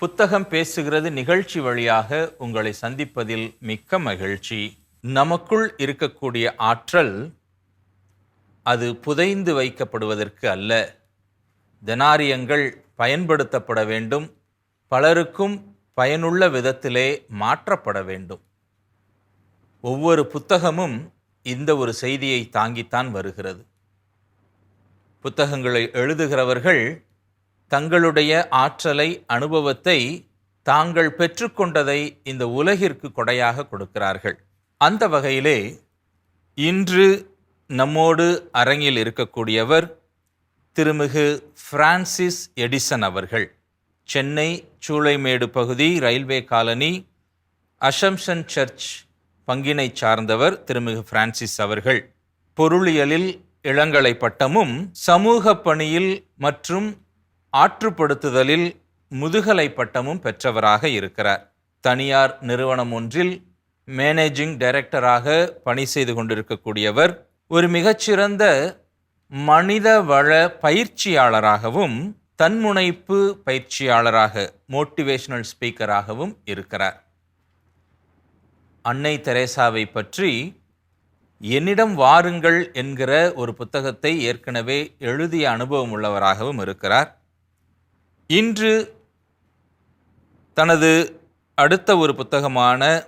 புத்தகம் பேசுகிறது நிகழ்ச்சி வழியாக உங்களை சந்திப்பதில் மிக்க மகிழ்ச்சி. நமக்குள் இருக்கக்கூடிய ஆற்றல் அது புதைந்து வைக்கப்படுவதற்கு அல்ல. தனாரியங்கள் பயன்படுத்தப்பட வேண்டும். பலருக்கும் பயனுள்ள விதத்திலே மாற்றப்பட வேண்டும். ஒவ்வொரு புத்தகமும் இந்த ஒரு செய்தியை தாங்கித்தான் வருகிறது. புத்தகங்களை எழுதுகிறவர்கள் தங்களுடைய ஆற்றலை அனுபவத்தை தாங்கள் பெற்றுக்கொண்டதை இந்த உலகிற்கு கொடையாக கொடுக்கிறார்கள். அந்த வகையிலே இன்று நம்மோடு அரங்கில் இருக்கக்கூடியவர் திருமிகு பிரான்சிஸ் எடிசன் அவர்கள். சென்னை சூளைமேடு பகுதி ரயில்வே காலனி அசம்ஷன் சர்ச் பங்கினை சார்ந்தவர் திருமிகு பிரான்சிஸ் அவர்கள். பொருளியலில் இளங்கலை பட்டமும் சமூக பணியில் மற்றும் ஆற்றுப்படுத்துதலில் முதுகலை பட்டமும் பெற்றவராக இருக்கிறார். தனியார் நிறுவனம் ஒன்றில் மேனேஜிங் டைரக்டராக பணி செய்து கொண்டிருக்கக்கூடியவர் ஒரு மிகச்சிறந்த மனிதவள பயிற்சியாளராகவும் தன்முனைப்பு பயிற்சியாளராக மோட்டிவேஷனல் ஸ்பீக்கராகவும் இருக்கிறார். அன்னை தெரேசாவை பற்றி என்னிடம் வாருங்கள் என்கிற ஒரு புத்தகத்தை ஏற்கனவே எழுதிய அனுபவம் உள்ளவராகவும் இருக்கிறார். இன்று தனது அடுத்த ஒரு புத்தகமான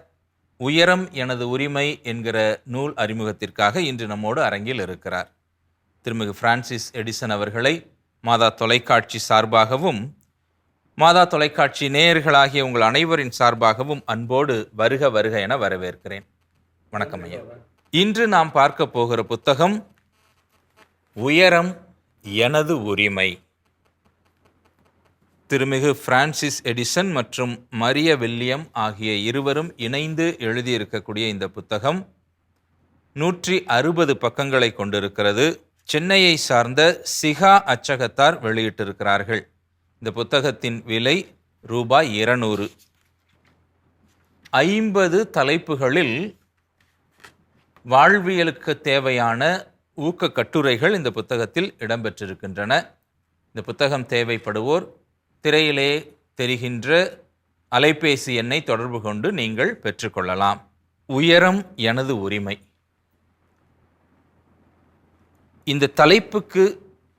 உயரம் எனது உரிமை என்கிற நூல் அறிமுகத்திற்காக இன்று நம்மோடு அரங்கில் இருக்கிறார். திருமிகு பிரான்சிஸ் எடிசன் அவர்களை மாதா தொலைக்காட்சி சார்பாகவும் மாதா தொலைக்காட்சி நேயர்களாகிய உங்கள் அனைவரின் சார்பாகவும் அன்போடு வருக வருக என வரவேற்கிறேன். வணக்கம் ஐயா. இன்று நாம் பார்க்க போகிற புத்தகம் உயரம் எனது உரிமை. திருமிகு பிரான்சிஸ் எடிசன் மற்றும் மரிய வில்லியம் ஆகிய இருவரும் இணைந்து எழுதியிருக்கக்கூடிய இந்த புத்தகம் நூற்றி அறுபது பக்கங்களை கொண்டிருக்கிறது. சென்னையை சார்ந்த சிகா அச்சகத்தார் வெளியிட்டிருக்கிறார்கள். இந்த புத்தகத்தின் விலை ரூபாய் இருநூறு. ஐம்பது தலைப்புகளில் வாழ்வியலுக்கு தேவையான ஊக்க கட்டுரைகள் இந்த புத்தகத்தில் இடம்பெற்றிருக்கின்றன. இந்த புத்தகம் தேவைப்படுவோர் திரையிலே தெரிகின்ற அலைபேசி எண்ணை தொடர்பு கொண்டு நீங்கள் பெற்றுக்கொள்ளலாம். உயரம் எனது உரிமை. இந்த தலைப்புக்கு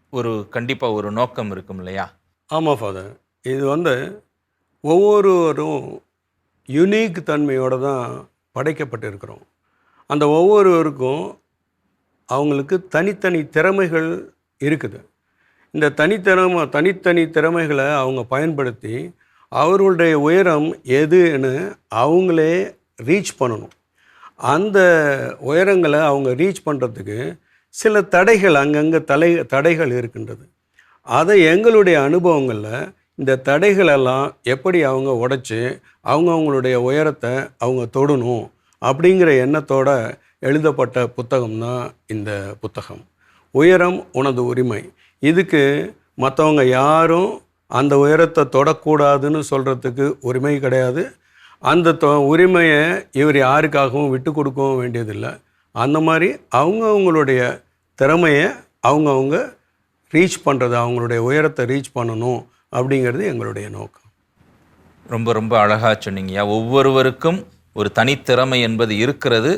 ஒரு கண்டிப்பாக ஒரு நோக்கம் இருக்கும் இல்லையா? ஆமாம் ஃபாதர். இது வந்து ஒவ்வொருவரும் யுனீக் தன்மையோடு தான் படைக்கப்பட்டிருக்கிறோம். அந்த ஒவ்வொருவருக்கும் அவங்களுக்கு தனித்தனி திறமைகள் இருக்குது. இந்த தனித்திறமை தனித்தனி திறமைகளை அவங்க பயன்படுத்தி அவர்களுடைய உயரம் எதுன்னு அவங்களே ரீச் பண்ணணும். அந்த உயரங்களை அவங்க ரீச் பண்ணுறதுக்கு சில தடைகள் அங்கங்கே தலை தடைகள் இருக்கின்றது. அதை எங்களுடைய அனுபவங்களில் இந்த தடைகளெல்லாம் எப்படி அவங்க உடைச்சி அவங்க அவங்களுடைய உயரத்தை அவங்க தொடணும் அப்படிங்கிற எண்ணத்தோட எழுதப்பட்ட புத்தகம் தான் இந்த புத்தகம். உயரம் உனது உரிமை. இதுக்கு மற்றவங்க யாரும் அந்த உயரத்தை தொடக்கூடாதுன்னு சொல்கிறதுக்கு உரிமை கிடையாது. அந்த தொ உரிமையை இவர் யாருக்காகவும் விட்டு கொடுக்கவும் வேண்டியதில்லை. அந்த மாதிரி அவங்கவுங்களுடைய திறமையை அவங்கவுங்க ரீச் பண்ணுறது அவங்களுடைய உயரத்தை ரீச் பண்ணணும் அப்படிங்கிறது எங்களுடைய நோக்கம். ரொம்ப ரொம்ப அழகாக சொன்னீங்கய்யா. ஒவ்வொருவருக்கும் ஒரு தனித்திறமை என்பது இருக்கிறது.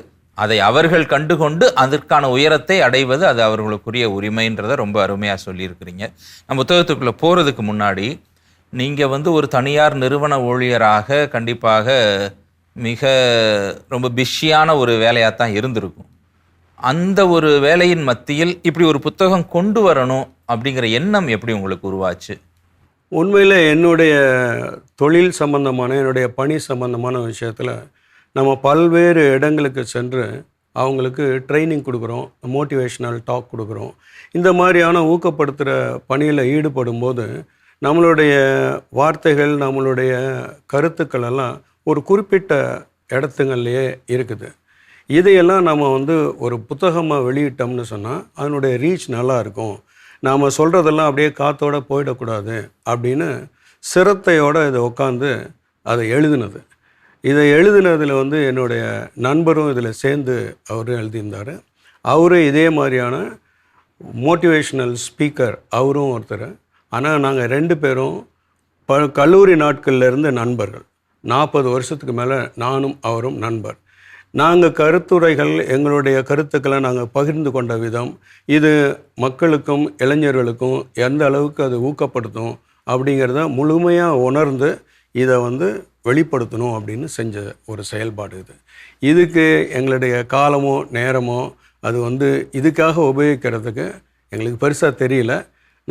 அதை அவர்கள் கண்டுகொண்டு அதற்கான உயரத்தை அடைவது அது அவர்களுக்குரிய உரிமைன்றதை ரொம்ப அருமையாக சொல்லியிருக்கிறீங்க. நம்ம புத்தகத்துக்குள்ளே போகிறதுக்கு முன்னாடி நீங்கள் வந்து ஒரு தனியார் நிறுவன ஊழியராக கண்டிப்பாக மிக ரொம்ப பிஷியான ஒரு வேலையாக தான் இருந்திருக்கும். அந்த ஒரு வேலையின் மத்தியில் இப்படி ஒரு புத்தகம் கொண்டு வரணும் அப்படிங்கிற எண்ணம் எப்படி உங்களுக்கு உருவாச்சு? உண்மையில் என்னுடைய தொழில் சம்பந்தமான என்னுடைய பணி சம்பந்தமான விஷயத்தில் நம்ம பல்வேறு இடங்களுக்கு சென்று அவங்களுக்கு ட்ரைனிங் கொடுக்குறோம் மோட்டிவேஷ்னல் டாக் கொடுக்குறோம். இந்த மாதிரியான ஊக்கப்படுத்துகிற பணியில் ஈடுபடும் போது நம்மளுடைய வார்த்தைகள் நம்மளுடைய கருத்துக்கள் எல்லாம் ஒரு குறிப்பிட்ட இடத்துங்கள்லையே இருக்குது. இதையெல்லாம் நம்ம வந்து ஒரு புத்தகமாக வெளியிட்டோம்னு சொன்னால் அதனுடைய ரீச் நல்லா இருக்கும். நாம் சொல்கிறதெல்லாம் அப்படியே காற்றோடு போயிடக்கூடாது அப்படின்னு சிரத்தையோடு இதை உட்காந்து அதை எழுதினது. இதை எழுதினதில் வந்து என்னுடைய நண்பரும் இதில் சேர்ந்து அவரும் எழுதியிருந்தார். அவரும் இதே மாதிரியான மோட்டிவேஷ்னல் ஸ்பீக்கர் அவரும் ஒருத்தர். ஆனால் நாங்கள் ரெண்டு பேரும் ப கல்லூரி நாட்கள்லேருந்து நண்பர்கள். நாற்பது வருஷத்துக்கு மேலே நானும் அவரும் நண்பர். நாங்கள் கருத்துரைகள் எங்களுடைய கருத்துக்களை நாங்கள் பகிர்ந்து கொண்ட விதம் இது மக்களுக்கும் இளைஞர்களுக்கும் எந்த அளவுக்கு அது ஊக்கப்படுத்தும் அப்படிங்கிறத முழுமையாக உணர்ந்து இதை வந்து வெளிப்படுத்தணும் அப்படின்னு செஞ்ச ஒரு செயல்பாடு இது. இதுக்கு எங்களுடைய காலமோ நேரமோ அது வந்து இதுக்காக உபயோகிக்கிறதுக்கு எங்களுக்கு பெருசாக தெரியல.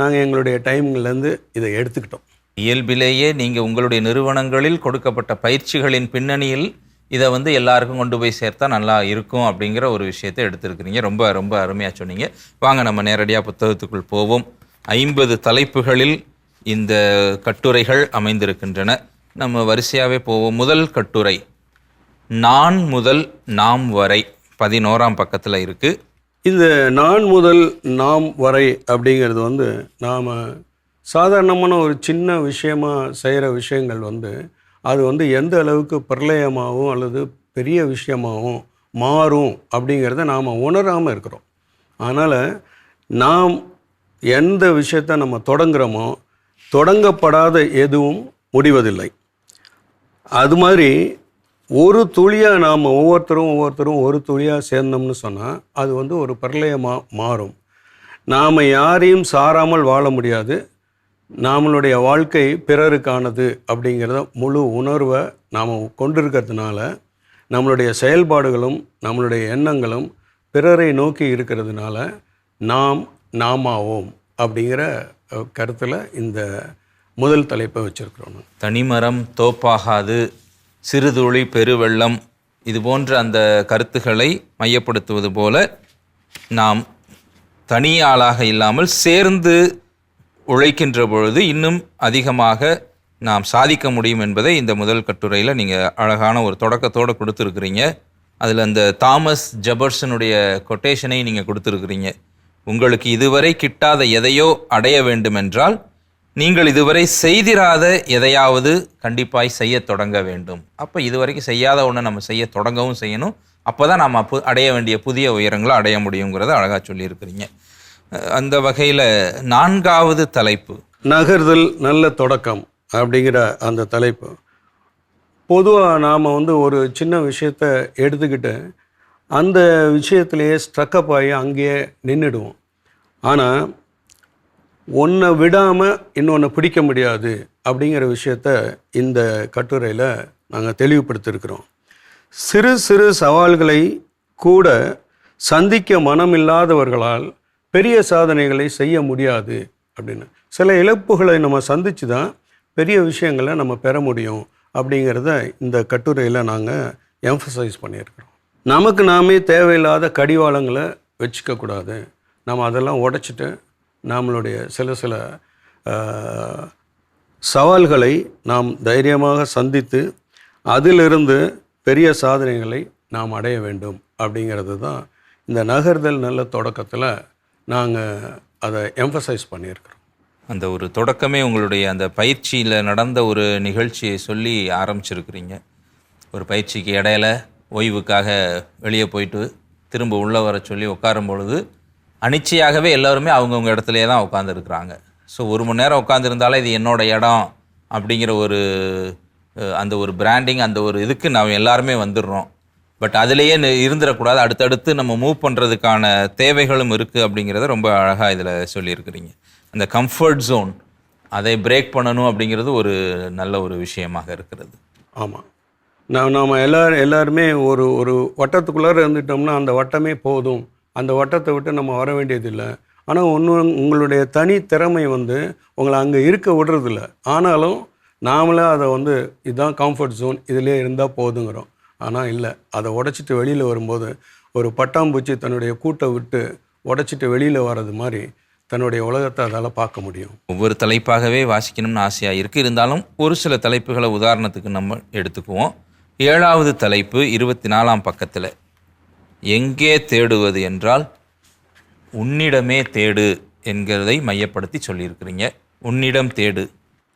நாங்கள் எங்களுடைய டைம்லேருந்து இதை எடுத்துக்கிட்டோம். இயல்பிலேயே நீங்கள் உங்களுடைய நிறுவனங்களில் கொடுக்கப்பட்ட பயிற்சிகளின் பின்னணியில் இதை வந்து எல்லாருக்கும் கொண்டு போய் சேர்த்தா நல்லா இருக்கும் அப்படிங்கிற ஒரு விஷயத்தை எடுத்துருக்கிறீங்க. ரொம்ப ரொம்ப அருமையாக சொன்னீங்க. வாங்க நம்ம நேரடியாக புத்தகத்துக்குள் போவோம். ஐம்பது தலைப்புகளில் இந்த கட்டுரைகள் அமைந்திருக்கின்றன. நம்ம வரிசையாகவே போவோம். முதல் கட்டுரை. நான் முதல் நாம் வரை. பதினோராம் பக்கத்தில் இருக்குது இந்த நான் முதல் நாம் வரை அப்படிங்கிறது வந்து நாம் சாதாரணமான ஒரு சின்ன விஷயமா செய்கிற விஷயங்கள் வந்து அது வந்து எந்த அளவுக்கு பிரளயமாகவும் அல்லது பெரிய விஷயமாகவும் மாறும் அப்படிங்கிறத நாம் உணராமல் இருக்கிறோம். அதனால் நாம் எந்த விஷயத்தை நம்ம தொடங்குறோமோ தொடங்கப்படாத எதுவும் முடிவதில்லை. அது மாதிரி ஒரு துளியாக நாம் ஒவ்வொருத்தரும் ஒவ்வொருத்தரும் ஒரு துளியாக சேர்ந்தோம்னு சொன்னால் அது வந்து ஒரு பிரளயமாக மாறும். நாம் யாரையும் சாராமல் வாழ முடியாது. நம்மளுடைய வாழ்க்கை பிறருக்கானது அப்படிங்கிறத முழு உணர்வை நாம் கொண்டிருக்கிறதுனால நம்மளுடைய செயல்பாடுகளும் நம்மளுடைய எண்ணங்களும் பிறரை நோக்கி இருக்கிறதுனால நாம் நாமாவோம் அப்படிங்கிற கருத்தில் இந்த முதல் தலைப்பை வச்சுருக்கிறோம் தனிமரம் தோப்பாகாது சிறுதுளி பெருவெள்ளம் இது போன்ற அந்த கருத்துக்களை மையப்படுத்துவது போல நாம் தனியாளாக இல்லாமல் சேர்ந்து உழைக்கின்ற பொழுது இன்னும் அதிகமாக நாம் சாதிக்க முடியும் என்பதை இந்த முதல் கட்டுரையில் நீங்கள் அழகான ஒரு தொடக்கத்தோடு கொடுத்துருக்குறீங்க. அதில் அந்த தாமஸ் ஜெபர்சனுடைய கொட்டேஷனை நீங்கள் கொடுத்துருக்குறீங்க. உங்களுக்கு இதுவரை கிட்டாத எதையோ அடைய வேண்டுமென்றால் நீங்கள் இதுவரை செய்திராத எதையாவது கண்டிப்பாய் செய்ய தொடங்க வேண்டும். அப்போ இதுவரைக்கும் செய்யாத ஒன்று நம்ம செய்ய தொடங்கவும் செய்யணும். அப்போ தான் நம்ம அப்போ அடைய வேண்டிய புதிய உயரங்களை அடைய முடியுங்கிறத அழகாக சொல்லியிருக்கிறீங்க. அந்த வகையில் நான்காவது தலைப்பு. நகர்தல் நல்ல தொடக்கம் அப்படிங்கிற அந்த தலைப்பு. பொதுவாக நாம் வந்து ஒரு சின்ன விஷயத்தை எடுத்துக்கிட்டு அந்த விஷயத்திலேயே ஸ்ட்ரக்கப் ஆகி அங்கேயே நின்றுடுவோம் ஆனால் ஒன்றை விடாமல் இன்னொன்று பிடிக்க முடியாது அப்படிங்கிற விஷயத்த இந்த கட்டுரையில் நாங்கள் தெளிவுபடுத்தியிருக்கிறோம் சிறு சிறு சவால்களை கூட சந்திக்க மனமில்லாதவர்களால் பெரிய சாதனைகளை செய்ய முடியாது அப்படின்னு. சில இழப்புகளை நம்ம சந்தித்து தான் பெரிய விஷயங்களை நம்ம பெற முடியும் அப்படிங்கிறத இந்த கட்டுரையில் நாங்கள் எம்ஃபசைஸ் பண்ணியிருக்கிறோம். நமக்கு நாமே தேவையில்லாத கடிவாளங்களை வச்சுக்கக்கூடாது. நம்ம அதெல்லாம் உடைச்சிட்டு நம்மளுடைய சில சில சவால்களை நாம் தைரியமாக சந்தித்து அதிலிருந்து பெரிய சாதனைகளை நாம் அடைய வேண்டும் அப்படிங்கிறது தான் இந்த நகர்தல் நல்ல தொடக்கத்தில் நாங்கள் அதை எம்ஃபசைஸ் பண்ணியிருக்கிறோம். அந்த ஒரு தொடக்கமே உங்களுடைய அந்த பயிற்சியில் நடந்த ஒரு நிகழ்ச்சியை சொல்லி ஆரம்பிச்சிருக்கிறீங்க. ஒரு பயிற்சிக்கு இடையில ஓய்வுக்காக வெளியே போயிட்டு திரும்ப உள்ளே வர சொல்லி உட்காரும் பொழுது அனிச்சையாகவே எல்லாருமே அவங்கவுங்க இடத்துலையே தான் உட்காந்துருக்குறாங்க ஸோ ஒரு மணி நேரம் உட்காந்துருந்தாலே இது என்னோட இடம் அப்படிங்கிற ஒரு அந்த ஒரு பிராண்டிங் அந்த ஒரு இதுக்கு நாம் எல்லாருமே வந்துடுறோம். பட் அதுலேயே இருந்துடக்கூடாது. அடுத்தடுத்து நம்ம மூவ் பண்ணுறதுக்கான தேவைகளும் இருக்குது அப்படிங்கிறத ரொம்ப அழகாக இதில் சொல்லியிருக்கிறீங்க. அந்த கம்ஃபர்ட் ஜோன் அதை பிரேக் பண்ணணும் அப்படிங்கிறது ஒரு நல்ல ஒரு விஷயமாக இருக்கிறது. ஆமாம் நான் நாம் எல்லாரும் எல்லாருமே ஒரு ஒரு வட்டத்துக்குள்ளார இருந்துட்டோம்னா அந்த வட்டமே போதும். அந்த வட்டத்தை விட்டு நம்ம வர வேண்டியதில்லை. ஆனால் ஒன்று உங்களுடைய தனி திறமை வந்து உங்களை அங்கே இருக்க விடுறதில்ல. ஆனாலும் நாமளே அதை வந்து இதுதான் கம்ஃபர்ட் ஜோன் இதிலே இருந்தால் போதுங்கிறோம். ஆனால் இல்லை. அதை உடைச்சிட்டு வெளியில் வரும்போது ஒரு பட்டாம்பூச்சி தன்னுடைய கூட்டை விட்டு உடைச்சிட்டு வெளியில் வர்றது மாதிரி தன்னுடைய உலகத்தை அதால் பார்க்க முடியும். ஒவ்வொரு தலைப்பாகவே வாசிக்கணும்னு ஆசையாக இருக்குது இருந்தாலும் ஒரு சில தலைப்புகளை உதாரணத்துக்கு நம்ம எடுத்துக்குவோம். ஏழாவது தலைப்பு இருபத்தி நாலாம் பக்கத்தில் எங்கே தேடுவது என்றால் உன்னிடமே தேடு என்கிறதை மையப்படுத்தி சொல்லியிருக்கிறீங்க. உன்னிடம் தேடு.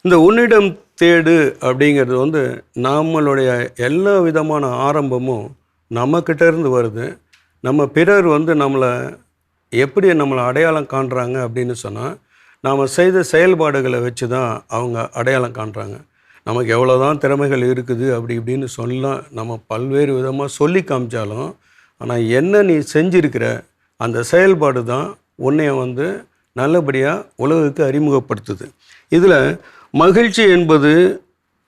இந்த உன்னிடம் தேடு அப்படிங்கிறது வந்து நம்மளுடைய எல்லா விதமான ஆரம்பமும் நம்மக்கிட்ட இருந்து வருது. நம்ம பிறர் வந்து நம்மளை எப்படி நம்மளை அடையாளம் காண்றாங்க அப்படின்னு சொன்னால் நாம் செய்த செயல்பாடுகளை வச்சு தான் அவங்க அடையாளம் காண்றாங்க. நமக்கு எவ்வளோதான் திறமைகள் இருக்குது அப்படி இப்படின்னு சொல்லலாம் நம்ம பல்வேறு விதமாக சொல்லி காமிச்சாலும் ஆனால் என்ன நீ செஞ்சிருக்கிற அந்த செயல்பாடு தான் உன்னைய வந்து நல்லபடியாக உலகுக்கு அறிமுகப்படுத்துது. இதில் மகிழ்ச்சி என்பது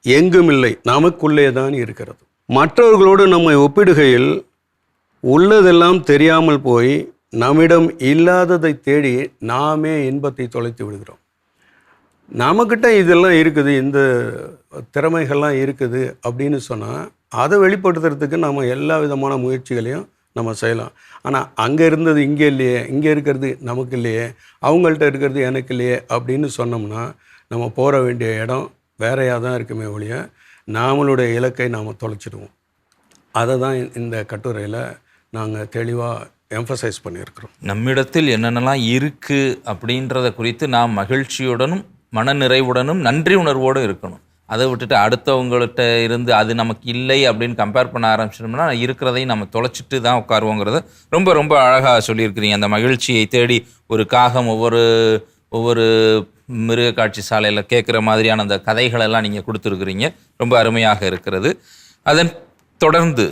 எங்கும் இல்லை நமக்குள்ளே தான் இருக்கிறது. மற்றவர்களோடு நம்மை ஒப்பிடுகையில் உள்ளதெல்லாம் தெரியாமல் போய் நம்மிடம் இல்லாததை தேடி நாமே இன்பத்தை தொலைத்து விடுகிறோம். நமக்கிட்ட இதெல்லாம் இருக்குது இந்த திறமைகள்லாம் இருக்குது அப்படின்னு சொன்னால் அதை வெளிப்படுத்துறதுக்கு நம்ம எல்லா விதமான முயற்சிகளையும் நம்ம செய்யலாம். ஆனால் அங்கே இருந்தது இங்கே இல்லையே இங்கே இருக்கிறது நமக்கு இல்லையே அவங்கள்ட்ட இருக்கிறது எனக்கு இல்லையே அப்படின்னு சொன்னோம்னா நம்ம போக வேண்டிய இடம் வேறையாக தான் இருக்குமே ஒழிய நாமளுடைய இலக்கை நாம் தொலைச்சிடுவோம். அதை தான் இந்த கட்டுரையில் நாங்கள் தெளிவாக எம்ஃபசைஸ் பண்ணியிருக்கிறோம். நம்மிடத்தில் என்னென்னலாம் இருக்குது அப்படின்றத குறித்து நாம் மகிழ்ச்சியுடனும் மனநிறைவுடனும் நன்றி உணர்வோடு இருக்கணும். அதை விட்டுட்டு அடுத்தவங்கள்ட்ட இருந்து அது நமக்கு இல்லை அப்படின்னு கம்பேர் பண்ண ஆரம்பிச்சிட்டோம்னா இருக்கிறதையும் நம்ம தொலைச்சிட்டு தான் உட்காருவோங்கிறத ரொம்ப ரொம்ப அழகாக சொல்லியிருக்கிறீங்க. அந்த மகிழ்ச்சியை தேடி ஒரு காகம் ஒவ்வொரு ஒவ்வொரு மிருக காட்சி சாலையில் கேட்குற மாதிரியான அந்த கதைகளெல்லாம் நீங்கள் கொடுத்துருக்குறீங்க. ரொம்ப அருமையாக இருக்கிறது. அதன் தொடர்ந்து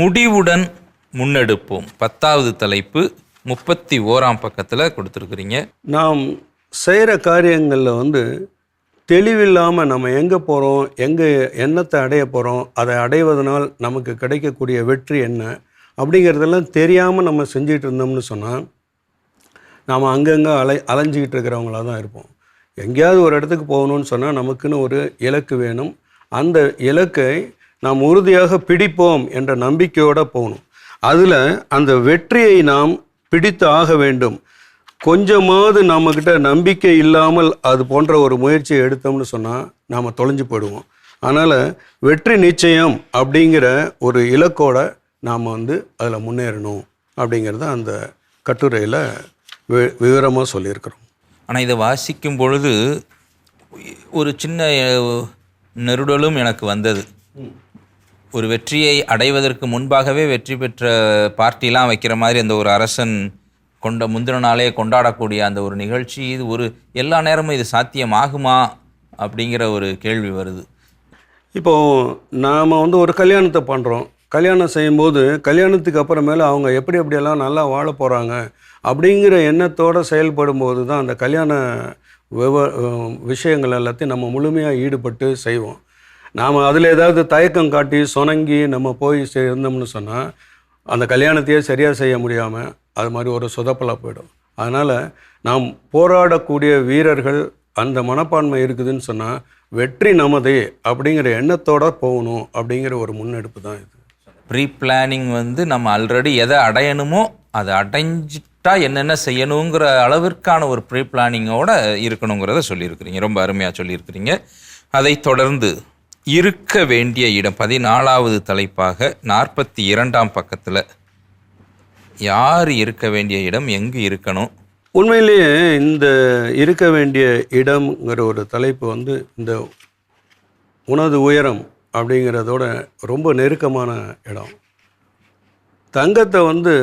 முடிவுடன் முன்னெடுப்போம். பத்தாவது தலைப்பு முப்பத்தி ஓராம் பக்கத்தில் கொடுத்துருக்குறீங்க. நாம் செய்கிற காரியங்களில் வந்து தெளிவில்லாமல் நம்ம எங்கே போகிறோம் எங்கே எண்ணத்தை அடைய போகிறோம் அதை அடைவதனால் நமக்கு கிடைக்கக்கூடிய வெற்றி என்ன? அப்படிங்கிறதெல்லாம் தெரியாமல் நம்ம செஞ்சிகிட்டு இருந்தோம்னு சொன்னால் நாம் அங்கங்கே அலை அலைஞ்சிக்கிட்டு இருக்கிறவங்களா தான் இருப்போம். எங்கேயாவது ஒரு இடத்துக்கு போகணும்னு சொன்னால் நமக்குன்னு ஒரு இலக்கு வேணும். அந்த இலக்கை நாம் உறுதியாக பிடிப்போம் என்ற நம்பிக்கையோடு போகணும். அதில் அந்த வெற்றியை நாம் பிடித்து ஆக வேண்டும். கொஞ்சமாவது நம்மக்கிட்ட நம்பிக்கை இல்லாமல் அது போன்ற ஒரு முயற்சியை எடுத்தோம்னு சொன்னால் நாம் தொலைஞ்சு போயிடுவோம். அதனால் வெற்றி நிச்சயம் அப்படிங்கிற ஒரு இலக்கோட நாம் வந்து அதில் முன்னேறணும் அப்படிங்கிறத அந்த கட்டுரையில் வி விவரமாக சொல்லியிருக்கிறோம். ஆனால் இதை வாசிக்கும் பொழுது ஒரு சின்ன நெருடலும் எனக்கு வந்தது. ஒரு வெற்றியை அடைவதற்கு முன்பாகவே வெற்றி பெற்ற பார்ட்டிலாம் வைக்கிற மாதிரி அந்த ஒரு அரசன் கொண்ட முந்தின நாளே கொண்டாடக்கூடிய அந்த ஒரு நிகழ்ச்சி இது ஒரு எல்லா நேரமும் இது சாத்தியமாகுமா அப்படிங்கிற ஒரு கேள்வி வருது. இப்போது நாம் வந்து ஒரு கல்யாணத்தை பண்ணுறோம் கல்யாணம் செய்யும்போது கல்யாணத்துக்கு அப்புறமேல அவங்க எப்படி எப்படியெல்லாம் நல்லா வாழ போகிறாங்க அப்படிங்கிற எண்ணத்தோடு செயல்படும் போது தான் அந்த கல்யாண விவ விஷயங்கள் எல்லாத்தையும் நம்ம முழுமையாக ஈடுபட்டு செய்வோம். நாம் அதில் ஏதாவது தயக்கம் காட்டி சுணங்கி நம்ம போய் சேர்ந்தோம்னு சொன்னால் அந்த கல்யாணத்தையே சரியாக செய்ய முடியாமல் அது மாதிரி ஒரு சொதப்பலாக போயிடும். அதனால் நாம் போராடக்கூடிய வீரர்கள் அந்த மனப்பான்மை இருக்குதுன்னு சொன்னால் வெற்றி நமதே அப்படிங்கிற எண்ணத்தோடு போகணும் அப்படிங்கிற ஒரு முன்னெடுப்பு தான் இது. ப்ரீ பிளானிங் வந்து நம்ம ஆல்ரெடி எதை அடையணுமோ அதை அடைஞ்சிட்டா என்னென்ன செய்யணுங்கிற அளவிற்கான ஒரு ப்ரீ பிளானிங்கோட இருக்கணுங்கிறத சொல்லியிருக்கிறீங்க. ரொம்ப அருமையாக சொல்லியிருக்கிறீங்க. அதை தொடர்ந்து இருக்க வேண்டிய இடம் பதினாலாவது தலைப்பாக நாற்பத்தி இரண்டாம் பக்கத்தில் யார் இருக்க வேண்டிய இடம் எங்கு இருக்கணும்? உண்மையிலேயே இந்த இருக்க வேண்டிய இடம்ங்கிற ஒரு தலைப்பு வந்து இந்த உனது உயரம் அப்படிங்கிறதோட ரொம்ப நெருக்கமான இடம். தங்கத்தை வந்து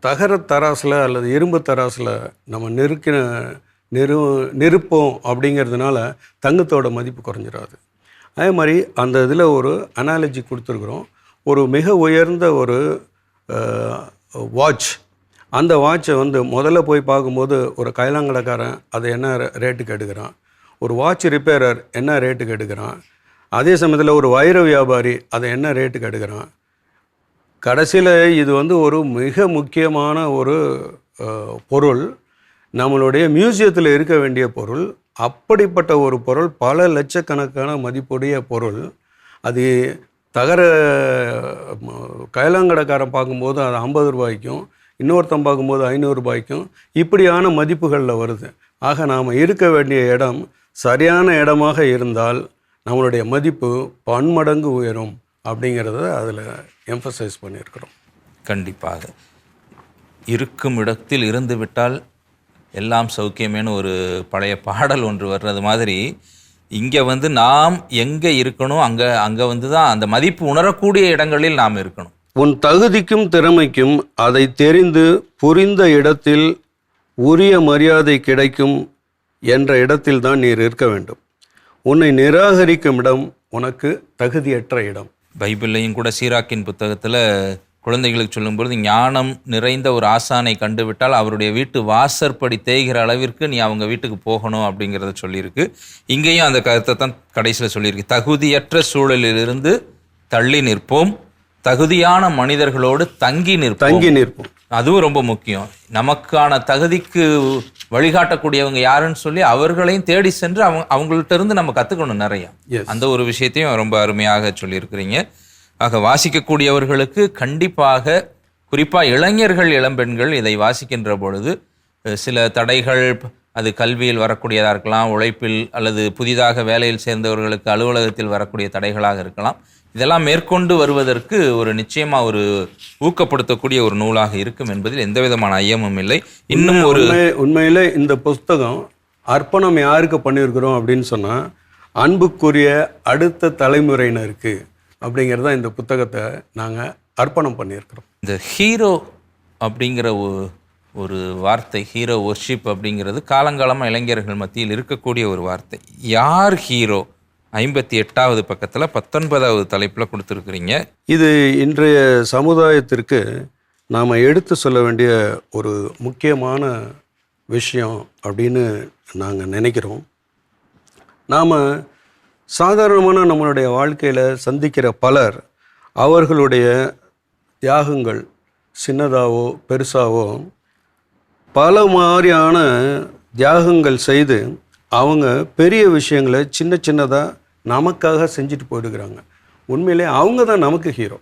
தகர தராசில் அல்லது இரும்பு தராசில் நம்ம நெருக்கின நெரு நெருப்போம் அப்படிங்கிறதுனால தங்கத்தோட மதிப்பு குறைஞ்சிடாது அதே மாதிரி அந்த இதில் ஒரு அனாலஜி கொடுத்துருக்குறோம். ஒரு மிக உயர்ந்த ஒரு வாட்ச் அந்த வாட்சை வந்து முதல்ல போய் பார்க்கும்போது ஒரு கைலாங்கடைக்காரன் அதை என்ன ரே- ரேட்டுக்கு எடுக்கிறான். ஒரு வாட்ச் ரிப்பேரர் என்ன ரேட்டுக்கு எடுக்கிறான். அதே சமயத்தில் ஒரு வைர வியாபாரி அதை என்ன ரேட்டுக்கு எடுக்கிறான். கடைசியில் இது வந்து ஒரு மிக முக்கியமான ஒரு பொருள். நம்மளுடைய மியூசியத்தில் இருக்க வேண்டிய பொருள். அப்படிப்பட்ட ஒரு பொருள் பல லட்சக்கணக்கான மதிப்புடைய பொருள். அது தகர ம, கைலாங்கடைக்காரன் பார்க்கும்போது அது ஐம்பது ரூபாய்க்கும் இன்னொருத்தன் பார்க்கும்போது ஐநூறுரூபாய்க்கும் இப்படியான மதிப்புகளில் வருது. ஆக நாம் இருக்க வேண்டிய இடம் சரியான இடமாக இருந்தால் நம்மளுடைய மதிப்பு பன்மடங்கு உயரும் அப்படிங்கிறத அதில் எம்ஃபசைஸ் பண்ணியிருக்கிறோம். கண்டிப்பாக. இருக்கும் இடத்தில் இருந்து விட்டால் எல்லாம் சௌக்கியமேனு ஒரு பழைய பாடல் ஒன்று வர்றது மாதிரி இங்கே வந்து நாம் எங்கே இருக்கணும்? அங்கே அங்கே வந்து தான் அந்த மதிப்பு உணரக்கூடிய இடங்களில் நாம் இருக்கணும். உன் தகுதிக்கும் திறமைக்கும் அதை தெரிந்து புரிந்த இடத்தில் உரிய மரியாதை கிடைக்கும் என்ற இடத்தில் தான் நீர் இருக்க வேண்டும். உன்னை நிராகரிக்கும் இடம் உனக்கு தகுதியற்ற இடம். பைபிள்லையும் கூட சீராக்கின் புத்தகத்தில் குழந்தைகளுக்கு சொல்லும்பொழுது ஞானம் நிறைந்த ஒரு ஆசானை கண்டுவிட்டால் அவருடைய வீட்டு வாசற்படி தேய்கிற அளவிற்கு நீ அவங்க வீட்டுக்கு போகணும் அப்படிங்கிறத சொல்லியிருக்கு. இங்கேயும் அந்த கருத்தை தான் கடைசியில் சொல்லியிருக்கு. தகுதியற்ற சூழலிலிருந்து தள்ளி நிற்போம். தகுதியான மனிதர்களோடு தங்கி நிற்போம். தங்கி நிற்போம். அதுவும் ரொம்ப முக்கியம். நமக்கான தகுதிக்கு வழிகாட்டக்கூடியவங்க யாருன்னு சொல்லி அவர்களையும் தேடி சென்று அவங்க அவங்கள்ட்ட இருந்து நம்ம கத்துக்கணும் நிறைய. அந்த ஒரு விஷயத்தையும் ரொம்ப அருமையாக சொல்லியிருக்கிறீங்க. ஆக வாசிக்கக்கூடியவர்களுக்கு கண்டிப்பாக குறிப்பா இளைஞர்கள் இளம்பெண்கள் இதை வாசிக்கின்ற பொழுது சில தடைகள் அது கல்வியில் வரக்கூடியதாக இருக்கலாம் உழைப்பில் அல்லது புதிதாக வேலையில் சேர்ந்தவர்களுக்கு அலுவலகத்தில் வரக்கூடிய தடைகளாக இருக்கலாம். இதெல்லாம் மேற்கொண்டு வருவதற்கு ஒரு நிச்சயமா ஒரு ஊக்கப்படுத்தக்கூடிய ஒரு நூலாக இருக்கும் என்பதில் எந்த விதமான ஐயமும் இல்லை. இன்னும் ஒரு உண்மை உண்மையிலே இந்த புஸ்தகம் அர்ப்பணம் யாருக்கு பண்ணியிருக்கிறோம் அப்படின்னு சொன்னால் அன்புக்குரிய அடுத்த தலைமுறையினருக்கு அப்படிங்கிறது தான் இந்த புத்தகத்தை நாங்கள் அர்ப்பணம் பண்ணியிருக்கிறோம். இந்த ஹீரோ அப்படிங்கிற ஒரு வார்த்தை ஹீரோ ஒர்ஷிப் அப்படிங்கிறது காலங்காலமாக இளைஞர்கள் மத்தியில் இருக்கக்கூடிய ஒரு வார்த்தை. யார் ஹீரோ? ஐம்பத்தி எட்டாவது பக்கத்தில் பத்தொன்பதாவது தலைப்பில் கொடுத்துருக்குறீங்க. இது இன்றைய சமுதாயத்திற்கு நாம் எடுத்து சொல்ல வேண்டிய ஒரு முக்கியமான விஷயம் அப்படின்னு நாங்கள் நினைக்கிறோம். நாம் சாதாரணமான நம்மளுடைய வாழ்க்கையில் சந்திக்கிற பலர் அவர்களுடைய தியாகங்கள் சின்னதாவோ பெருசாவோ பல மாதிரியான தியாகங்கள் செய்து அவங்க பெரிய விஷயங்களை சின்ன சின்னதாக நமக்காக செஞ்சுட்டு போயிடுக்கிறாங்க உண்மையிலே அவங்க தான் நமக்கு ஹீரோ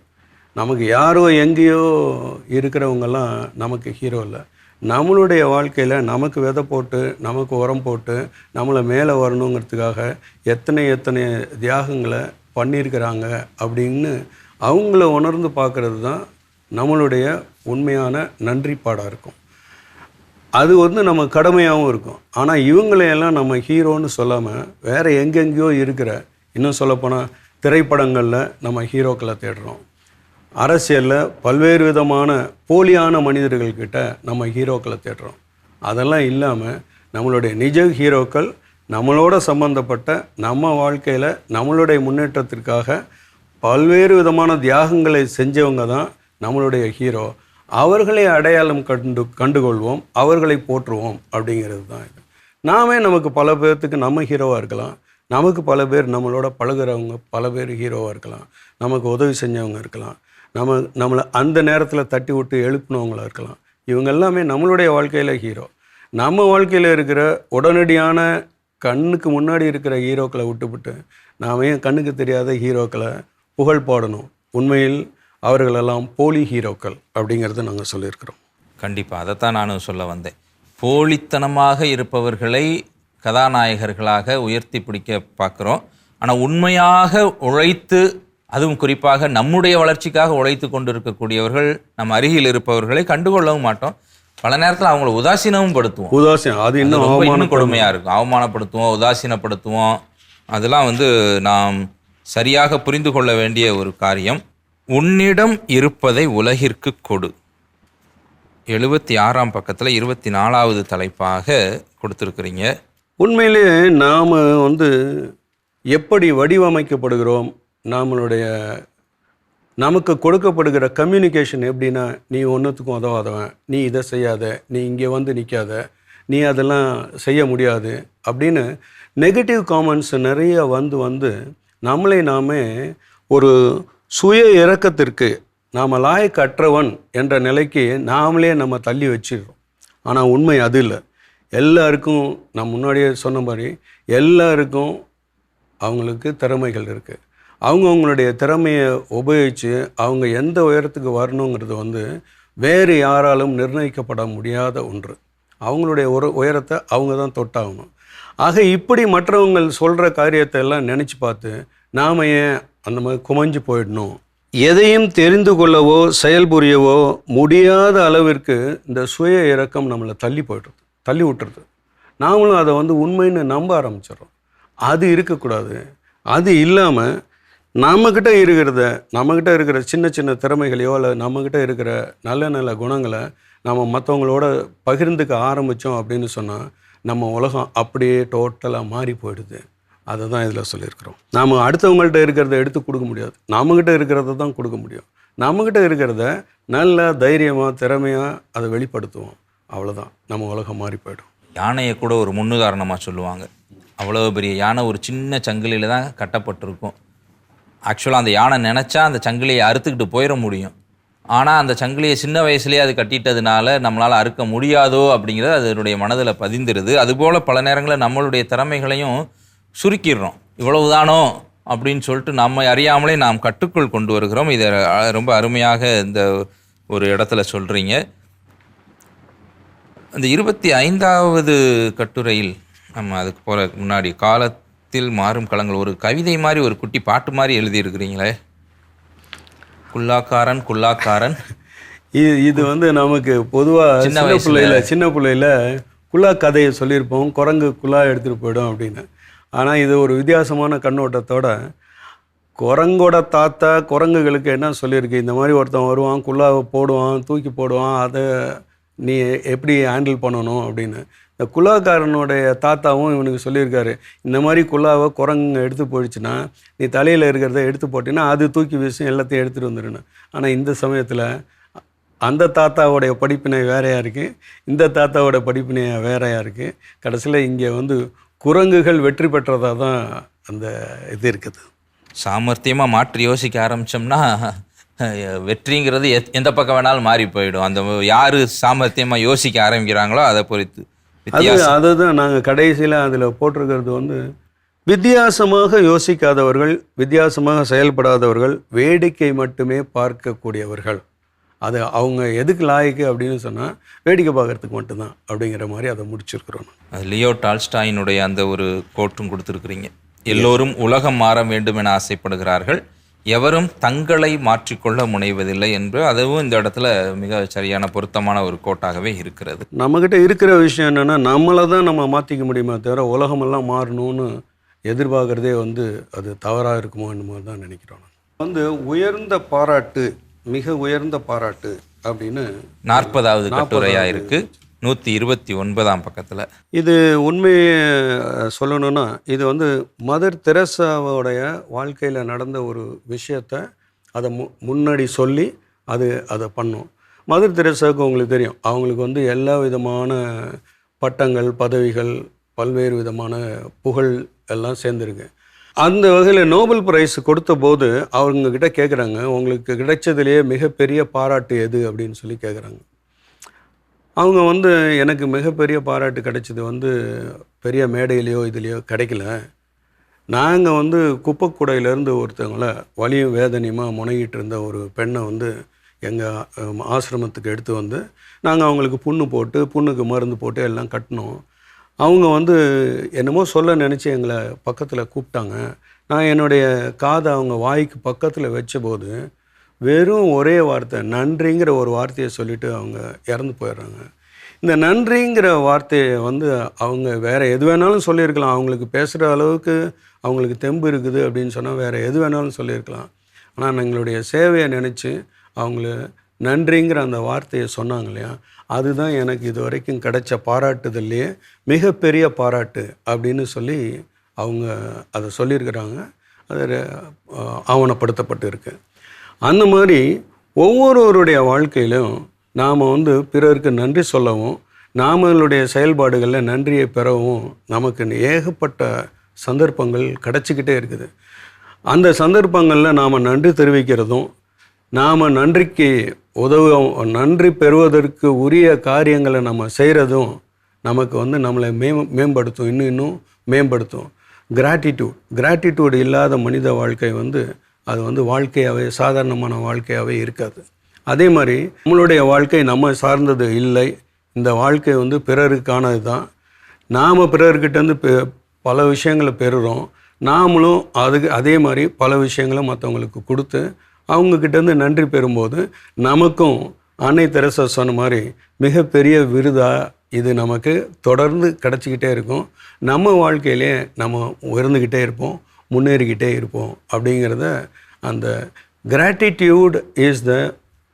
நமக்கு யாரோ எங்கேயோ இருக்கிறவங்கெல்லாம் நமக்கு ஹீரோ இல்லை. நம்மளுடைய வாழ்க்கையில் நமக்கு விதை போட்டு நமக்கு உரம் போட்டு நம்மளை மேலே வரணுங்கிறதுக்காக எத்தனை எத்தனை தியாகங்களை பண்ணியிருக்கிறாங்க அப்படின்னு அவங்கள உணர்ந்து பார்க்குறது தான் நம்மளுடைய உண்மையான நன்றிப்பாடாக இருக்கும். அது வந்து நம்ம கடமையாகவும் இருக்கும். ஆனால் இவங்களையெல்லாம் நம்ம ஹீரோன்னு சொல்லாமல் வேறு எங்கெங்கேயோ இருக்கிற இன்னும் சொல்லப்போனால் திரைப்படங்களில் நம்ம ஹீரோக்களை தேடுறோம். அரசியலில் பல்வேறு விதமான போலியான மனிதர்கள்கிட்ட நம்ம ஹீரோக்களை தேடுறோம். அதெல்லாம் இல்லாமல் நம்மளுடைய நிஜ ஹீரோக்கள் நம்மளோட சம்பந்தப்பட்ட நம்ம வாழ்க்கையில் நம்மளுடைய முன்னேற்றத்திற்காக பல்வேறு விதமான தியாகங்களை செஞ்சவங்க தான் நம்மளுடைய ஹீரோ. அவர்களை அடையாளம் கண்டு கண்டுகொள்வோம் அவர்களை போற்றுவோம் அப்படிங்கிறது தான் இது. நாமே நமக்கு பல பேர்த்துக்கு நம்ம ஹீரோவாக இருக்கலாம். நமக்கு பல பேர் நம்மளோட பழகுறவங்க பல பேர் ஹீரோவாக இருக்கலாம். நமக்கு உதவி செஞ்சவங்க இருக்கலாம். நம்ம நம்மளை அந்த நேரத்தில் தட்டி விட்டு எழுப்பினவங்களா இருக்கலாம். இவங்க எல்லாமே நம்மளுடைய வாழ்க்கையில் ஹீரோ நம்ம வாழ்க்கையில் இருக்கிற உடனடியான கண்ணுக்கு முன்னாடி இருக்கிற ஹீரோக்களை விட்டுவிட்டு நாம ஏன் கண்ணுக்கு தெரியாத ஹீரோக்களை புகழ் பாடணும்? உண்மையில் அவர்களெல்லாம் போலி ஹீரோக்கள் அப்படிங்கிறத நாங்கள் சொல்லியிருக்கிறோம். கண்டிப்பாக அதைத்தான் நானும் சொல்ல வந்தேன். போலித்தனமாக இருப்பவர்களை கதாநாயகர்களாக உயர்த்தி பிடிக்க பார்க்குறோம். ஆனால் உண்மையாக உழைத்து அதுவும் குறிப்பாக நம்முடைய வளர்ச்சிக்காக உழைத்து கொண்டிருக்கக்கூடியவர்கள் நம்ம அருகில் இருப்பவர்களை கண்டுகொள்ளவும் மாட்டோம். பல நேரத்தில் அவங்கள உதாசீனமும் படுத்துவோம். உதாசீனம் அது இன்னும் இன்னும் கொடுமையாக இருக்கும். அவமானப்படுத்துவோம் உதாசீனப்படுத்துவோம். அதெல்லாம் வந்து நாம் சரியாக புரிந்து கொள்ள வேண்டிய ஒரு காரியம். உன்னிடம் இருப்பதை உலகிற்கு கொடு. எழுபத்தி ஆறாம் பக்கத்தில் இருபத்தி நாலாவது தலைப்பாக கொடுத்துருக்குறீங்க. உண்மையிலே நாம் வந்து எப்படி வடிவமைக்கப்படுகிறோம்? நம்மளுடைய நமக்கு கொடுக்கப்படுகிற கம்யூனிகேஷன் எப்படின்னா நீ ஒன்றுத்துக்கும் உதவாதவன் நீ இதை செய்யாத நீ இங்கே வந்து நிற்காத நீ அதெல்லாம் செய்ய முடியாது அப்படின்னு நெகட்டிவ் காமெண்ட்ஸ் நிறைய வந்து வந்து நம்மளை நாமே ஒரு சுய இறக்கத்திற்கு நாம் லாயக்கற்றவன் என்ற நிலைக்கு நாமளே நம்ம தள்ளி வச்சிடுறோம். ஆனால் உண்மை அது இல்லை. எல்லாருக்கும் நான் முன்னாடியே சொன்ன மாதிரி எல்லாருக்கும் அவங்களுக்கு திறமைகள் இருக்குது அவங்கவுங்களுடைய திறமையை உபயோகித்து அவங்க எந்த உயரத்துக்கு வரணுங்கிறது வந்து வேறு யாராலும் நிர்ணயிக்கப்பட முடியாத ஒன்று. அவங்களுடைய ஒரு உயரத்தை அவங்க தான் தொட்டாகணும். ஆக இப்படி மற்றவங்க சொல்கிற காரியத்தை எல்லாம் நினச்சி பார்த்து நாம் ஏன் அந்த மாதிரி குமஞ்சு போயிடணும்? எதையும் தெரிந்து கொள்ளவோ செயல்புரியவோ முடியாத அளவிற்கு இந்த சுய இறக்கம் நம்மளை தள்ளி போய்டுறது தள்ளி விட்டுறது நாமளும் அதை வந்து உண்மைன்னு நம்ப ஆரம்பிச்சிடுறோம். அது இருக்கக்கூடாது. அது இல்லாமல் நம்மக்கிட்ட இருக்கிறத நம்மக்கிட்ட இருக்கிற சின்ன சின்ன திறமைகளையோ இல்லை நம்மக்கிட்ட இருக்கிற நல்ல நல்ல குணங்களை நம்ம மற்றவங்களோட பகிர்ந்துக்க ஆரம்பித்தோம் அப்படின்னு சொன்னால் நம்ம உலகம் அப்படியே டோட்டலாக மாறி போயிடுது. அதை தான் இதில் சொல்லியிருக்கிறோம். நாம் அடுத்தவங்கள்ட்ட இருக்கிறத எடுத்து கொடுக்க முடியாது. நம்மக்கிட்ட இருக்கிறத தான் கொடுக்க முடியும். நம்மக்கிட்ட இருக்கிறத நல்ல தைரியமாக திறமையாக அதை வெளிப்படுத்துவோம். அவ்வளோதான் நம்ம உலகம் மாறி போயிடும். யானையை கூட ஒரு முன்னுதாரணமாக சொல்லுவாங்க. அவ்வளோ பெரிய யானை ஒரு சின்ன சங்கிலியில் தான் கட்டப்பட்டிருக்கும். ஆக்சுவலாக அந்த யானை நினச்சா அந்த சங்கிலியை அறுத்துக்கிட்டு போயிட முடியும். ஆனால் அந்த சங்கிலியை சின்ன வயசுலேயே அது கட்டிட்டதுனால நம்மளால் அறுக்க முடியாதோ அப்படிங்கிறது அதனுடைய மனதில் பதிந்துருது. அதுபோல் பல நேரங்களில் நம்மளுடைய திறமைகளையும் சுருக்கிடுறோம். இவ்வளவுதானோ அப்படின்னு சொல்லிட்டு நம்ம அறியாமலே நாம் கட்டுக்குள் கொண்டு வருகிறோம். இதை ரொம்ப அருமையாக இந்த ஒரு இடத்துல சொல்கிறீங்க அந்த இருபத்தி ஐந்தாவது கட்டுரையில் நம்ம அதுக்கு போகிற முன்னாடி காலத்தில் மாறும் களங்கள். ஒரு கவிதை மாதிரி ஒரு குட்டி பாட்டு மாதிரி எழுதியிருக்கிறீங்களே? குல்லாக்காரன் குல்லாக்காரன். இது இது வந்து நமக்கு பொதுவாக சின்ன பிள்ளையில சின்ன பிள்ளையில குலா கதையை சொல்லியிருப்போம் குரங்கு குலா எடுத்துகிட்டு போயிடும் அப்படின்னு. ஆனால் இது ஒரு வித்தியாசமான கண்ணோட்டத்தோட குரங்கோட தாத்தா குரங்குகளுக்கு என்ன சொல்லியிருக்கு? இந்த மாதிரி ஒருத்தன் வருவான் குல்லாவை போடுவான் தூக்கி போடுவான் அதை நீ எப்படி ஹேண்டில் பண்ணணும் அப்படின்னு. இந்த குலாக்காரனுடைய தாத்தாவும் இவனுக்கு சொல்லியிருக்காரு இந்த மாதிரி குலாவை குரங்கு எடுத்து போயிடுச்சுன்னா நீ தலையில் இருக்கிறத எடுத்து போட்டினா அது தூக்கி வீசும் எல்லாத்தையும் எடுத்துகிட்டு வந்துடணும் ஆனால் இந்த சமயத்தில் அந்த தாத்தாவோடைய படிப்பினை வேறையாக இருக்குது இந்த தாத்தாவோட படிப்பினை வேறையாக இருக்குது கடைசியில் இங்கே வந்து குரங்குகள் வெற்றி பெற்றதாக தான் அந்த இது இருக்குது. சாமர்த்தியமாக மாற்றி யோசிக்க ஆரம்பிச்சோம்னா வெற்றிங்கிறது எத்- எந்த பக்கம் வேணாலும் மாறி போயிடும். அந்த யார் சாமர்த்தியமாக யோசிக்க ஆரம்பிக்கிறாங்களோ அதை பொறுத்து. அது அதுதான் நாங்கள் கடைசியில் அதில் போட்டிருக்கிறது வந்து வித்தியாசமாக யோசிக்காதவர்கள் வித்தியாசமாக செயல்படாதவர்கள் வேடிக்கை மட்டுமே பார்க்கக்கூடியவர்கள். அது அவங்க எதுக்கு லாய்க்கு அப்படின்னு சொன்னால் வேடிக்கை பார்க்கறதுக்கு மட்டும்தான் அப்படிங்கிற மாதிரி அதை முடிச்சிருக்கிறோம் அது லியோ டால்ஸ்டாயினுடைய அந்த ஒரு கோட்டும் கொடுத்துருக்குறீங்க. எல்லோரும் உலகம் மாற வேண்டும் என ஆசைப்படுகிறார்கள். எவரும் தங்களை மாற்றிக்கொள்ள முனைவதில்லை என்று அதுவும் இந்த இடத்துல மிக சரியான பொருத்தமான ஒரு கோட்டாகவே இருக்கிறது நம்மக்கிட்ட இருக்கிற விஷயம் என்னென்னா நம்மளை தான் நம்ம மாற்றிக்க முடியுமே தவிர உலகமெல்லாம் மாறணும்னு எதிர்பார்க்குறதே வந்து அது தவறாக இருக்குமோ என்னமோ தான் நினைக்கிறோம் நான். வந்து உயர்ந்த பாராட்டு மிக உயர்ந்த பாராட்டு அப்படின்னு நாற்பதாவது கட்டுரையாக இருக்கு நூற்றி இருபத்தி ஒன்பதாம் பக்கத்தில். இது உண்மையை சொல்லணும்னா இது வந்து மதர் தெரசாவோடைய வாழ்க்கையில் நடந்த ஒரு விஷயத்தை அதை மு முன்னாடி சொல்லி அது அதை பண்ணும். மதர் தெரசாவுக்கு உங்களுக்கு தெரியும். அவங்களுக்கு வந்து எல்லா விதமான பட்டங்கள் பதவிகள் பல்வேறு விதமான புகழ் எல்லாம் சேர்ந்துருக்கு. அந்த வகையில் நோபல் பிரைஸ் கொடுத்த போது அவங்கக்கிட்ட கேட்குறாங்க உங்களுக்கு கிடைச்சதுலேயே மிகப்பெரிய பாராட்டு எது? அப்படின்னு சொல்லி கேட்குறாங்க அவங்க வந்து எனக்கு மிகப்பெரிய பாராட்டு கிடைச்சது வந்து பெரிய மேடையிலையோ இதுலேயோ கிடைக்கல. நாங்கள் வந்து குப்பைக்கூடையிலேருந்து ஒருத்தவங்கள வலியும் வேதனையுமா முனகிட்டு இருந்த ஒரு பெண்ணை வந்து எங்கள் ஆசிரமத்துக்கு எடுத்து வந்து நாங்கள் அவங்களுக்கு புண்ணு போட்டு புண்ணுக்கு மருந்து போட்டு எல்லாம் கட்டினோம். அவங்க வந்து என்னமோ சொல்ல நினச்சி எங்களை பக்கத்தில் கூப்பிட்டாங்க. நான் என்னுடைய காதை அவங்க வாய்க்கு பக்கத்தில் வச்சபோது வெறும் ஒரே வார்த்தை நன்றிங்கிற ஒரு வார்த்தையை சொல்லிட்டு அவங்க இறந்து போயிடுறாங்க. இந்த நன்றிங்கிற வார்த்தையை வந்து அவங்க வேறு எது வேணாலும் சொல்லியிருக்கலாம். அவங்களுக்கு பேசுகிற அளவுக்கு அவங்களுக்கு தெம்பு இருக்குது அப்படின்னு சொன்னால் வேறு எது வேணாலும் சொல்லியிருக்கலாம். ஆனால் எங்களுடைய சேவையை நினச்சி அவங்கள நன்றிங்கிற அந்த வார்த்தையை சொன்னாங்க இல்லையா? அதுதான் எனக்கு இது வரைக்கும் கிடைச்ச பாராட்டுதல்லையே மிகப்பெரிய பாராட்டு அப்படின்னு சொல்லி அவங்க அதை சொல்லியிருக்கிறாங்க. அது ஆவணப்படுத்தப்பட்டு இருக்குது அந்த மாதிரி ஒவ்வொருவருடைய வாழ்க்கையிலும் நாம் வந்து பிறருக்கு நன்றி சொல்லவும் நாமளுடைய செயல்பாடுகளில் நன்றியை பெறவும் நமக்கு ஏகப்பட்ட சந்தர்ப்பங்கள் கிடச்சிக்கிட்டே இருக்குது. அந்த சந்தர்ப்பங்களில் நாம் நன்றி தெரிவிக்கிறதும் நாம் நன்றிக்கு உதவ நன்றி பெறுவதற்கு உரிய காரியங்களை நம்ம செய்கிறதும் நமக்கு வந்து நம்மளை மே மேம்படுத்தும் இன்னும் இன்னும் மேம்படுத்தும். கிராட்டிடியூட் கிராட்டிடியூட் இல்லாத மனித வாழ்க்கை வந்து அது வந்து வாழ்க்கையாகவே சாதாரணமான வாழ்க்கையாகவே இருக்காது. அதே மாதிரி நம்மளுடைய வாழ்க்கை நம்ம சார்ந்தது இல்லை. இந்த வாழ்க்கை வந்து பிறருக்கானது தான். நாம் பிறர்கிட்டேருந்து பெ பல விஷயங்களை பெறுகிறோம் நாமளும் அதுக்கு அதே மாதிரி பல விஷயங்களை மற்றவங்களுக்கு கொடுத்து அவங்கக்கிட்டேருந்து நன்றி பெறும்போது நமக்கும் அன்னை தெரசா சொன்ன மாதிரி மிகப்பெரிய விருதாக இது நமக்கு தொடர்ந்து கிடச்சிக்கிட்டே இருக்கும். நம்ம வாழ்க்கையிலே நம்ம உயர்ந்துக்கிட்டே இருப்போம். முன்னேறிக்கிட்டே இருப்போம் அப்படிங்கிறத அந்த gratitude is the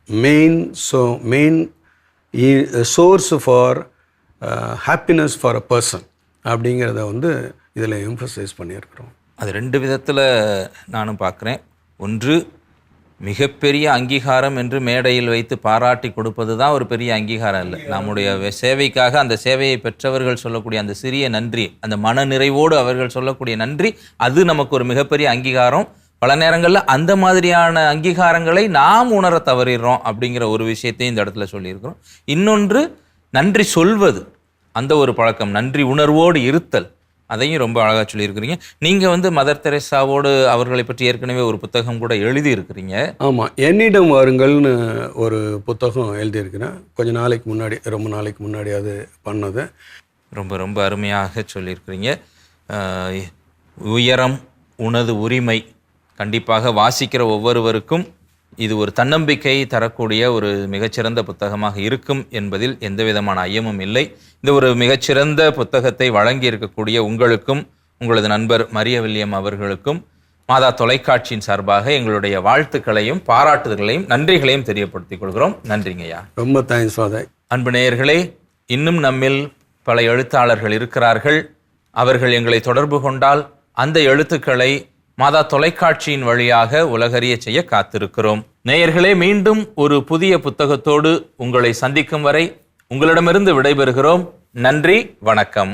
main so main source for happiness for a person அப்படிங்கிறத வந்து இதில் எம்ஃபசைஸ் பண்ணியிருக்கிறோம். அது ரெண்டு விதத்தில் நானும் பார்க்குறேன். ஒன்று மிகப்பெரிய அங்கீகாரம் என்று மேடையில் வைத்து பாராட்டி கொடுப்பது தான் ஒரு பெரிய அங்கீகாரம் இல்லை. நம்முடைய சேவைக்காக அந்த சேவையை பெற்றவர்கள் சொல்லக்கூடிய அந்த சிறிய நன்றி அந்த மன நிறைவோடு அவர்கள் சொல்லக்கூடிய நன்றி அது நமக்கு ஒரு மிகப்பெரிய அங்கீகாரம். பல நேரங்களில் அந்த மாதிரியான அங்கீகாரங்களை நாம் உணர தவறிடுறோம் அப்படிங்கிற ஒரு விஷயத்தையும் இந்த இடத்துல சொல்லியிருக்கிறோம். இன்னொன்று நன்றி சொல்வது. அந்த ஒரு பழக்கம் நன்றி உணர்வோடு இருத்தல். அதையும் ரொம்ப அழகாக சொல்லியிருக்கிறீங்க. நீங்கள் வந்து மதர் தெரேசாவோடு அவர்களை பற்றி ஏற்கனவே ஒரு புத்தகம் கூட எழுதியிருக்கிறீங்க. ஆமாம் என்னிடம் வாருங்கள்னு ஒரு புத்தகம் எழுதியிருக்கிறேன். கொஞ்ச நாளைக்கு முன்னாடி ரொம்ப நாளைக்கு முன்னாடி அது பண்ணது. ரொம்ப ரொம்ப அருமையாக சொல்லியிருக்கிறீங்க. உயரம் உனது உரிமை கண்டிப்பாக வாசிக்கிற ஒவ்வொருவருக்கும் இது ஒரு தன்னம்பிக்கை தரக்கூடிய ஒரு மிகச்சிறந்த புத்தகமாக இருக்கும் என்பதில் எந்த விதமான ஐயமும் இல்லை. இந்த ஒரு மிகச்சிறந்த புத்தகத்தை வழங்கி இருக்கக்கூடிய உங்களுக்கும் உங்களது நண்பர் மரிய வில்லியம் அவர்களுக்கும் மாதா தொலைக்காட்சியின் சார்பாக எங்களுடைய வாழ்த்துக்களையும் பாராட்டுதல்களையும் நன்றிகளையும் தெரியப்படுத்திக் கொள்கிறோம். நன்றிங்கய்யா ரொம்ப தேங்க்ஸ் ஃபாதர். அன்பு நேயர்களே இன்னும் நம்மில் பல எழுத்தாளர்கள் இருக்கிறார்கள். அவர்கள் எங்களை தொடர்பு கொண்டால் அந்த எழுத்துக்களை மாதா தொலைக்காட்சியின் வழியாக உலகறிய செய்ய காத்திருக்கிறோம். நேயர்களே மீண்டும் ஒரு புதிய புத்தகத்தோடு உங்களை சந்திக்கும் வரை உங்களிடமிருந்து விடைபெறுகிறோம். நன்றி வணக்கம்.